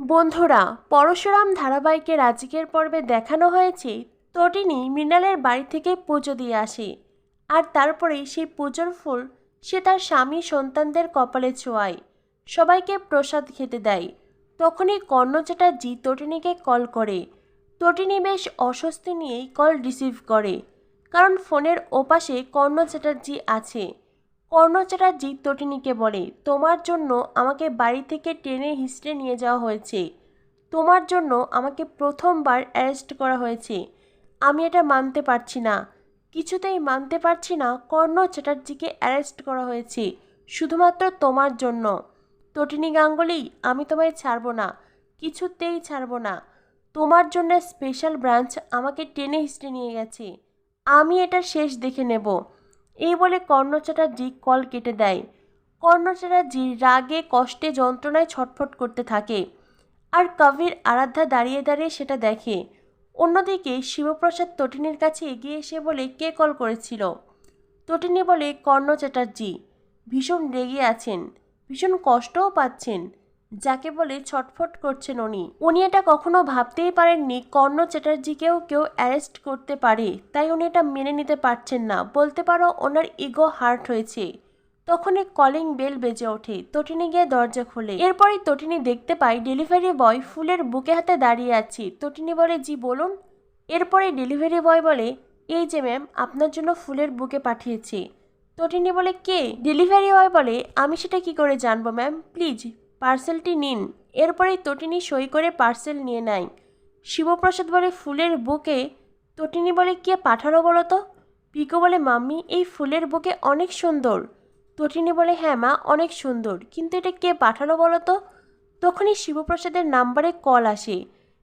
বন্ধুরা, পরশুরাম ধারাবাহিকের আজকের পর্বে দেখানো হয়েছে তটিনী মৃণালের বাড়ি থেকে পুজো দিয়ে আসে। আর তারপরেই সেই পুজোর ফুল সে তার স্বামী সন্তানদের কপালে ছোঁয়ায়। সবাইকে প্রসাদ খেতে দেয়। তখনই কর্ণ চ্যাটার্জি তটিনীকে কল করে। তটিনী বেশ অস্বস্তি নিয়েই কল রিসিভ করে। কারণ ফোনের ওপাশে কর্ণ চ্যাটার্জি আছে। কর্ণ চ্যাটার্জি তটিনীকে বলে, তোমার জন্য আমাকে বাড়ি থেকে টেনে হিস্ট্রে নিয়ে যাওয়া হয়েছে। তোমার জন্য আমাকে প্রথমবার অ্যারেস্ট করা হয়েছে। আমি এটা মানতে পারছি না। কিছুতেই মানতে পারছি না কর্ণ চ্যাটার্জিকে অ্যারেস্ট করা হয়েছে, শুধুমাত্র তোমার জন্য। তটিনী গাঙ্গুলি, আমি তোমায় ছাড়বো না, কিছুতেই ছাড়বো না। তোমার জন্য স্পেশাল ব্রাঞ্চ আমাকে টেনে হিস্ট্রে নিয়ে গেছে। আমি এটা শেষ দেখে নেব। এই বলে কর্ণ চ্যাটার্জি কল কেটে দেয়। কর্ণ চ্যাটার্জি রাগে, কষ্টে, যন্ত্রণায় ছটফট করতে থাকে আর কবির আরাধ্যা দাঁড়িয়ে দাঁড়িয়ে সেটা দেখে। অন্যদিকে শিবপ্রসাদ তটিনীর কাছে এগিয়ে এসে বলে, কে কল করেছিল? তটিনী বলে, কর্ণ চ্যাটার্জি। ভীষণ রেগে আছেন। ভীষণ কষ্টও পাচ্ছেন। যাকে বলে ছটফট করছেন উনি। উনি এটা কখনো ভাবতেই পারেননি, কর্ণ চ্যাটার্জিকেও কেউ অ্যারেস্ট করতে পারে। তাই উনি এটা মেনে নিতে পারছেন না। বলতে পারো ওনার ইগো হার্ট হয়েছে। তখনই কলিং বেল বেজে ওঠে। তটিনি গিয়ে দরজা খোলে। এরপরই তটিনি দেখতে পায় ডেলিভারি বয় ফুলের বুকে হাতে দাঁড়িয়ে আছে। তটিনী বলে, জি, বলুন। এরপরে ডেলিভারি বয় বলে, এই যে ম্যাম, আপনার জন্য ফুলের বুকে পাঠিয়েছি। তটিনী বলে, কে? ডেলিভারি বয় বলে, আমি সেটা কি করে জানব ম্যাম? প্লিজ পার্সেলটি নিন। এরপরেই তটিনী সই করে পার্সেল নিয়ে নেয়। শিবপ্রসাদ বলে, ফুলের বুকে? তটিনী বলে, কে পাঠালো বলো তো? পিকো বলে, মাম্মি, এই ফুলের বুকে অনেক সুন্দর। তটিনী বলে হ্যাঁ মা, অনেক সুন্দর। কিন্তু এটা কে পাঠালো বলো তো? তখনই শিবপ্রসাদের নাম্বারে কল আসে।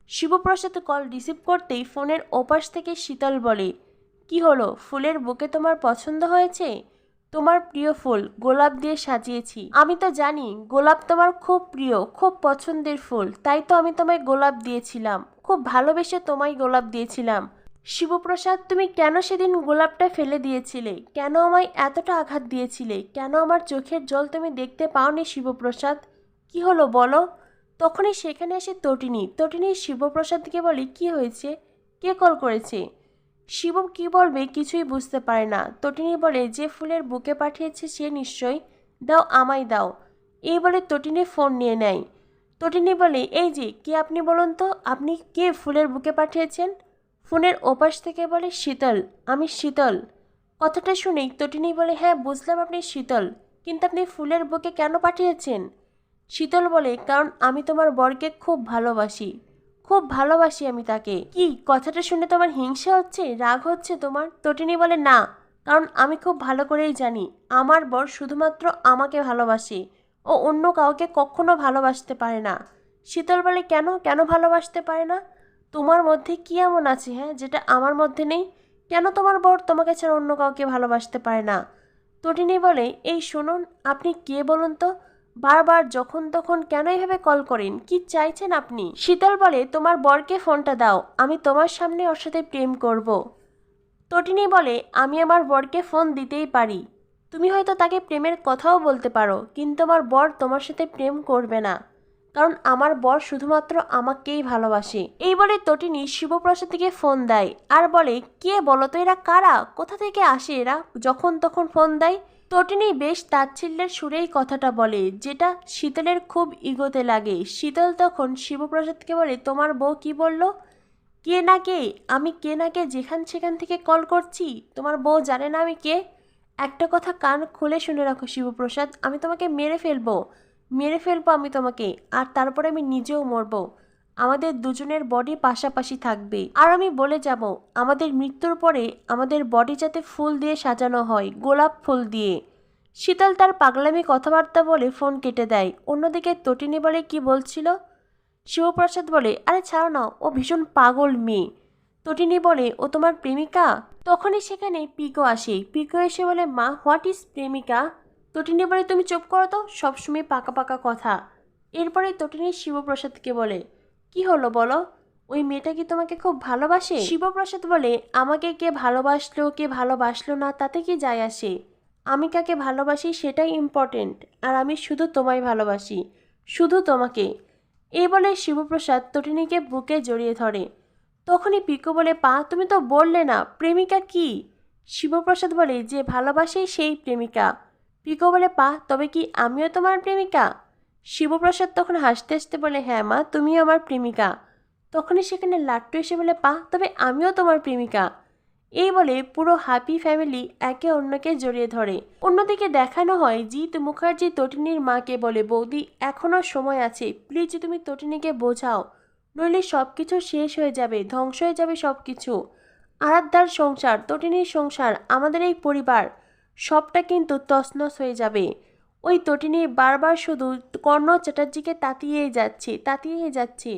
শিবপ্রসাদ কল রিসিভ করতেই ফোনের ওপাশ থেকে শীতল বলে, কি হলো? ফুলের বুকে তোমার পছন্দ হয়েছে? তোমার প্রিয় ফুল গোলাপ দিয়ে সাজিয়েছি। আমি তো জানি, গোলাপ তোমার খুব প্রিয়, খুব পছন্দের ফুল। তাই তো আমি তোমায় গোলাপ দিয়েছিলাম। খুব ভালোবেসে তোমায় গোলাপ দিয়েছিলাম। শিবপ্রসাদ, তুমি কেন সেদিন গোলাপটা ফেলে দিয়েছিলে? কেন আমায় এতটা আঘাত দিয়েছিলে? কেন আমার চোখের জল তুমি দেখতে পাওনি শিবপ্রসাদ? কি হলো বলো? তখনই সেখানে এসে তটিনী তটিনী শিবপ্রসাদকে বলে, কি হয়েছে? কে কল করেছে? শিব কি বলবে কিছুই বুঝতে পারে না। তটিনী বলে, যে ফুলের বুকে পাঠিয়েছে সে নিশ্চয়ই। দাও, আমায় দাও। এই বলে তটিনী ফোন নিয়ে নেয়। তটিনী বলে, এই যে, কে আপনি বলুন তো? আপনি কে ফুলের বুকে পাঠিয়েছেন? ফোনের ওপাশ থেকে বলে, শীতল, আমি শীতল। কথাটা শুনেই তটিনী বলে হ্যাঁ বুঝলাম আপনি শীতল, কিন্তু আপনি ফুলের বুকে কেন পাঠিয়েছেন? শীতল বলে, কারণ আমি তোমার বরকে খুব ভালোবাসি। খুব ভালোবাসি আমি তাকে। কি, কথাটা শুনে তোমার হিংসা হচ্ছে? রাগ হচ্ছে তোমার? তটিনী বলে, না, কারণ আমি খুব ভালো করেই জানি। আমার বর শুধুমাত্র আমাকে ভালোবাসে। ও অন্য কাউকে কখনো ভালোবাসতে পারে না। শীতল বলে, কেন? কেন ভালোবাসতে পারে না? তোমার মধ্যে কি এমন আছে হ্যাঁ যেটা আমার মধ্যে নেই? কেন তোমার বর তোমাকে ছাড়া অন্য কাউকে ভালোবাসতে পারে না? তটিনী বলে, এই শুনুন, আপনি কে বলুন তো? বারবার যখন তখন কেন এভাবে কল করেন? কি চাইছেন আপনি? শীতল বলে, তোমার বরকে ফোনটা দাও, আমি তোমার সামনে ওর সাথে প্রেম করব। তটিনী বলে, আমি আমার বরকে ফোন দিতেই পারি। তুমি হয়তো তাকে প্রেমের কথাও বলতে পারো, কিন্তু আমার বর তোমার সাথে প্রেম করবে না। কারণ আমার বর শুধুমাত্র আমাকেই ভালোবাসে। এই বলে তটিনী শিবপ্রসাদকে ফোন দেয়। আর বলে, কে বলো তো, এরা কারা? কোথা থেকে আসে এরা? যখন তখন ফোন দেয় তটিনী বেশ তাচ্ছিল্যের সুরেই কথাটা বলে, যেটা শীতলের খুব ইগোতে লাগে। শীতল তখন শিবপ্রসাদকে বলে, তোমার বউ কি বলল? কে না কে? আমি কে না কে যেখান সেখান থেকে কল করছি? তোমার বউ জানে না আমি কে? একটা কথা কান খুলে শুনে রাখো শিবপ্রসাদ, আমি তোমাকে মেরে ফেলব। মেরে ফেলব আমি তোমাকে, আর তারপরে আমি নিজেও মরবো। আমাদের দুজনের বডি পাশাপাশি থাকবে। আর আমি বলে যাব, আমাদের মৃত্যুর পরে আমাদের বডি যাতে ফুল দিয়ে সাজানো হয়, গোলাপ ফুল দিয়ে। শীতল তার পাগলামি কথাবার্তা বলে ফোন কেটে দেয়। অন্যদিকে তটিনী বলে, কি বলছিল? শিবপ্রসাদ বলে, আরে ছাড়ো না, ও ভীষণ পাগল মেয়ে। তটিনী বলে, ও তোমার প্রেমিকা? তখনই সেখানে পিকো আসে। পিকো এসে বলে, মা, হোয়াট ইজ প্রেমিকা? তটিনী বলে, তুমি চুপ করো তো, সবসময় পাকা পাকা কথা। এরপরে তটিনী শিবপ্রসাদকে বলে কি হলো বলো? ওই মেয়েটা কি তোমাকে খুব ভালোবাসে? শিবপ্রসাদ বলে, আমাকে কে ভালোবাসলো কে ভালোবাসলো না, তাতে কি যায় আসে? আমি কাকে ভালোবাসি সেটাই ইম্পর্টেন্ট আর আমি শুধু তোমায় ভালোবাসি, শুধু তোমাকে। এই বলে শিবপ্রসাদ তটিনীকে বুকে জড়িয়ে ধরে। তখনই পিকু বলে, পা, তুমি তো বললে না, প্রেমিকা কি? শিবপ্রসাদ বলে, যে ভালোবাসে সেই প্রেমিকা। পিকো বলে, পা, তবে কি আমিও তোমার প্রেমিকা? শিবপ্রসাদ তখন হাসতে হাসতে বলে হ্যাঁ মা, তুমিও আমার প্রেমিকা। তখনই সেখানে লাট্টু এসে বলে, পা, তবে আমিও তোমার প্রেমিকা। এই বলে পুরো হ্যাপি ফ্যামিলি একে অন্যকে জড়িয়ে ধরে। অন্যদিকে দেখানো হয় জিৎ মুখার্জি তটিনীর মাকে বলে, বৌদি এখনও সময় আছে। প্লিজ তুমি তটিনীকে বোঝাও। নইলে সব কিছু শেষ হয়ে যাবে, ধ্বংস হয়ে যাবে সব কিছু আরাধ্যার সংসার, তটিনীর সংসার, আমাদের এই পরিবার, সবটা কিন্তু তছনছ হয়ে যাবে। ওই তটিনী বারবার শুধু কর্ণ চ্যাটার্জিকে তাতিয়েই যাচ্ছে তাতিয়েই যাচ্ছে।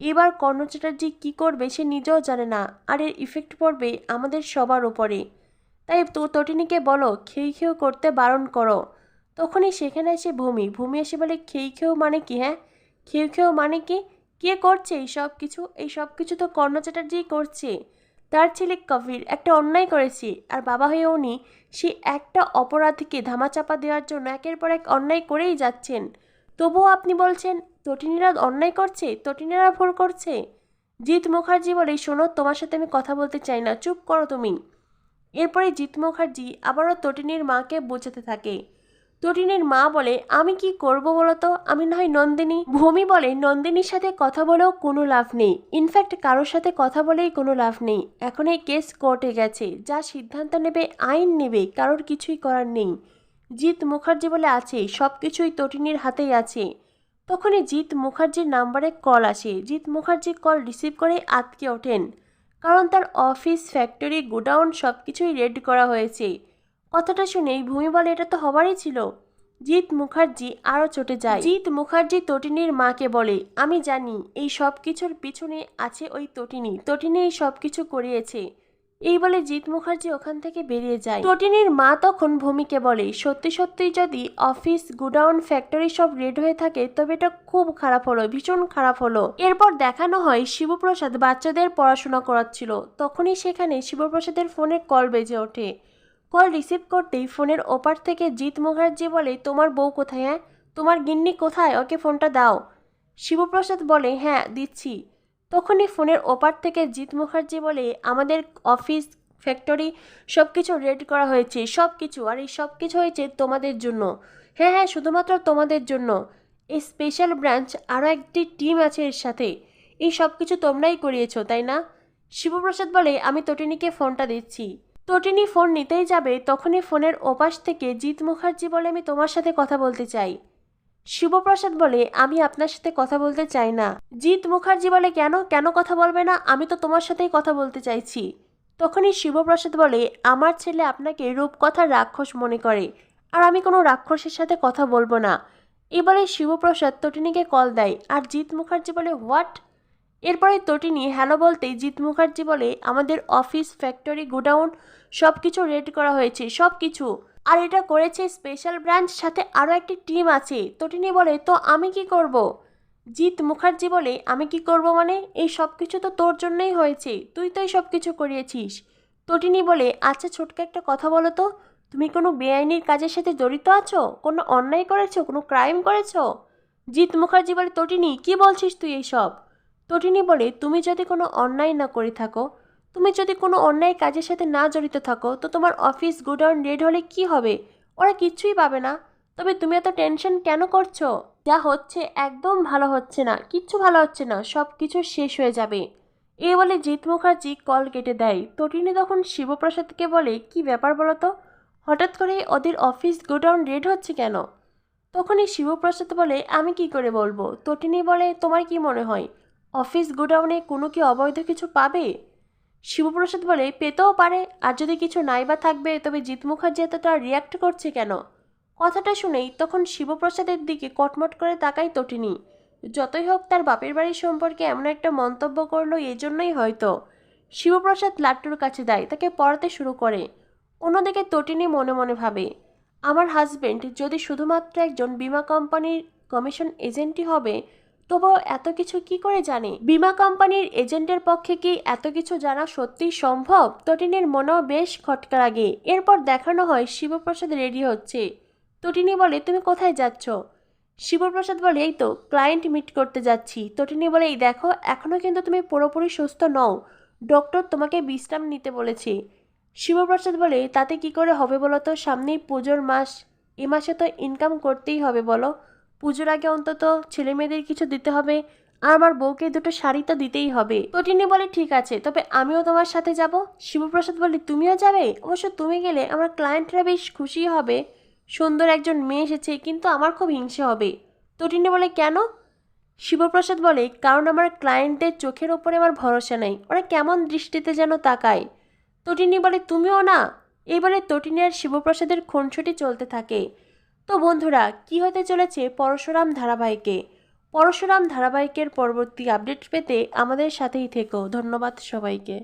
এবার কর্ণ চ্যাটার্জি কী করবে সে নিজেও জানে না, আর এর ইফেক্ট পড়বে আমাদের সবার ওপরে তাই তো তটিনীকে বলো, খেই খেয়েও করতে বারণ করো। তখনই সেখানে এসে ভূমি। ভূমি এসে বলে, খেই খেয়েও মানে কি হ্যাঁ? খেয়ে খেয়েও মানে কি? কে করছে এই সব কিছু? এই সব কিছু তো কর্ণ চ্যাটার্জিই করছে। তার ছেলে কবির একটা অন্যায় করেছে, আর বাবা হয়ে উনি সে একটা অপরাধীকে ধামাচাপা দেওয়ার জন্য একের পর এক অন্যায় করেই যাচ্ছেন। তবুও আপনি বলছেন, তটিনীরা অন্যায় করছে? তটিনীরা ভুল করছে? জিৎ মুখার্জি বলে, শোনো, তোমার সাথে আমি কথা বলতে চাই না, চুপ করো তুমি। এরপরে জিৎ মুখার্জি আবারও তটিনীর মাকে বোঝাতে থাকে। তটিনীর মা বলে, আমি কি করব বলো তো আমি না হয় নন্দিনী। ভূমি বলে, নন্দিনীর সাথে কথা বলেও কোনো লাভ নেই। ইনফ্যাক্ট কারোর সাথে কথা বলেই কোনো লাভ নেই। এখন এই কেস কোর্টে গেছে। যা সিদ্ধান্ত নেবে, আইন নেবে, কারোর কিছুই করার নেই। জিৎ মুখার্জি বলে, আছে সব কিছুই তটিনীর হাতেই আছে। তখনই জিৎ মুখার্জির নাম্বারে কল আসে। জিৎ মুখার্জি কল রিসিভ করে আটকে ওঠেন। কারণ তার অফিস ফ্যাক্টরি গোডাউন সব কিছুই রেড করা হয়েছে। কথাটা শুনেই ভূমি বলে এটা তো হবারই ছিল। জিৎ মুখার্জি আরও চটে যায়। জিৎ মুখার্জি তটিনীর মাকে বলে, আমি জানি এই সব কিছুর পিছনে আছে ওই তটিনী। তটিনী এই সব কিছু করিয়েছে এই বলে জিৎ মুখার্জি ওখান থেকে বেরিয়ে যায়। তটিনীর মা তখন ভূমিকে বলে, সত্যি সত্যি যদি অফিস, গুডাউন, ফ্যাক্টরি সব রেড হয়ে থাকে, তবে এটা খুব খারাপ হলো, ভীষণ খারাপ হলো এরপর দেখানো হয় শিবপ্রসাদ বাচ্চাদের পড়াশোনা করাচ্ছিল। তখনই সেখানে শিবপ্রসাদের ফোনে কল বেজে ওঠে। কল রিসিভ করতেই ফোনের ওপার থেকে জিৎ মুখার্জি বলে, তোমার বউ কোথায় হ্যাঁ? তোমার গিন্নি কোথায়? ওকে ফোনটা দাও। শিবপ্রসাদ বলে হ্যাঁ দিচ্ছি। তখনই ফোনের ওপার থেকে জিৎ মুখার্জি বলে, আমাদের অফিস, ফ্যাক্টরি সব কিছু রেড করা হয়েছে সব কিছু আর এই সব কিছু হয়েছে তোমাদের জন্য। হ্যাঁ হ্যাঁ শুধুমাত্র তোমাদের জন্য। এই স্পেশাল ব্রাঞ্চ আরও একটি টিম আছে এর সাথে। এই সব কিছু তোমরাই করিয়েছো, তাই না? শিবপ্রসাদ বলে, আমি তটিনীকে ফোনটা দিচ্ছি। তটিনী ফোন নিতেই যাবে, তখনই ফোনের ওপাশ থেকে জিৎ মুখার্জি বলে, আমি তোমার সাথে কথা বলতে চাই। শিবপ্রসাদ বলে, আমি আপনার সাথে কথা বলতে চাই না। জিৎ মুখার্জি বলে, কেন? কেন কথা বলবে না? আমি তো তোমার সাথেই কথা বলতে চাইছি। তখনই শিবপ্রসাদ বলে, আমার ছেলে আপনাকে রূপকথার রাক্ষস মনে করে, আর আমি কোনো রাক্ষসের সাথে কথা বলব না। এবারে শিবপ্রসাদ তটিনীকে কল দেয়, আর জিৎ মুখার্জি বলে, হোয়াট? এরপরে তটিনী হ্যালো বলতেই জিৎ মুখার্জি বলে, আমাদের অফিস ফ্যাক্টরি গোডাউন সব কিছু রেড করা হয়েছে সব কিছু আর এটা করেছে স্পেশাল ব্রাঞ্চ, সাথে আরও একটি টিম আছে। তটিনী বলে, তো আমি কি করব। জিৎ মুখার্জি বলে, আমি কি করব মানে? এই সব কিছু তো তোর জন্যই হয়েছে। তুই তো এই সব কিছু করিয়েছিস। তটিনী বলে আচ্ছা ছোটকে একটা কথা বলো তো। তুমি কোনো বেআইনির কাজের সাথে জড়িত আছো? কোনো অন্যায় করেছ? কোনো ক্রাইম করেছ? জিৎ মুখার্জি বলে, তটিনী, কি বলছিস তুই এইসব? তটিনী বলে, তুমি যদি কোনো অন্যায় না করে থাকো তুমি যদি কোনো অন্যায় কাজের সাথে না জড়িত থাকো, তো তোমার অফিস গোডাউন রেড হলে কি হবে? ওরা কিচ্ছুই পাবে না। তবে তুমি এত টেনশন কেন করছ? যা হচ্ছে একদম ভালো হচ্ছে না, কিচ্ছু ভালো হচ্ছে না সব কিছু শেষ হয়ে যাবে। এ বলে জিৎ মুখার্জি কল কেটে দেয়। তটিনী তখন শিবপ্রসাদকে বলে, কি ব্যাপার বলো তো? হঠাৎ করে ওদের অফিস গোডাউন রেড হচ্ছে কেন? তখনই শিবপ্রসাদ বলে, আমি কি করে বলব? তটিনী বলে, তোমার কি মনে হয়? অফিস গোডাউনে কোনো কি অবৈধ কিছু পাবে? শিবপ্রসাদ বলে, পেতেও পারে। আর যদি কিছু নাই বা থাকবে, তবে জিৎ মুখার্জি এতটা রিয়াক্ট করছে কেন? কথাটা শুনেই তখন শিবপ্রসাদের দিকে কটমট করে তাকাই তটিনি। যতই হোক, তার বাপের বাড়ির সম্পর্কে এমন একটা মন্তব্য করল এই জন্যই হয়তো। শিবপ্রসাদ লাট্টুর কাছে দেয় তাকে পড়াতে শুরু করে। অন্যদিকে তটিনি মনে মনে ভাবে, আমার হাজবেন্ড যদি শুধুমাত্র একজন বিমা কোম্পানির কমিশন এজেন্টই হবে তবুও এত কিছু কি করে জানে? বিমা কোম্পানির এজেন্টের পক্ষে কি এত কিছু জানা সত্যিই সম্ভব? তটিনীর মনেও বেশ খটকা লাগে। এরপর দেখানো হয়, শিবপ্রসাদ রেডি হচ্ছে। তটিনী বলে, তুমি কোথায় যাচ্ছ? শিবপ্রসাদ বলে, এই তো, ক্লায়েন্ট মিট করতে যাচ্ছি। তটিনী বলে, এই দেখো এখনও কিন্তু তুমি পুরোপুরি সুস্থ নও। ডক্টর তোমাকে বিশ্রাম নিতে বলেছে। শিবপ্রসাদ বলে, তাতে কি করে হবে বলো তো? সামনেই পুজোর মাস। এ মাসে তো ইনকাম করতেই হবে, বলো। পুজোর আগে অন্তত ছেলে মেয়েদের কিছু দিতে হবে, আর আমার বউকে দুটো শাড়ি তো দিতেই হবে। তটিনী বলে, ঠিক আছে, তবে আমিও তোমার সাথে যাব। শিবপ্রসাদ বলে তুমিও যাবে? অবশ্য তুমি গেলে আমার ক্লায়েন্টরা বেশ খুশি হবে। সুন্দর একজন মেয়ে এসেছে, কিন্তু আমার খুব হিংসে হবে। তটিনী বলে, কেন? শিবপ্রসাদ বলে, কারণ আমার ক্লায়েন্টদের চোখের ওপরে আমার ভরসা নেই। ওরা কেমন দৃষ্টিতে যেন তাকায়। তটিনী বলে, তুমিও না। এইবারে তটিনী আর শিবপ্রসাদের খুনসুটি চলতে থাকে। তো বন্ধুরা, কি হতে চলেছে পরশুরাম ধারাবাহিকে? পরশুরাম ধারাবাহিকের পরবর্তী আপডেট পেতে আমাদের সাথেই থেকো। ধন্যবাদ সবাইকে।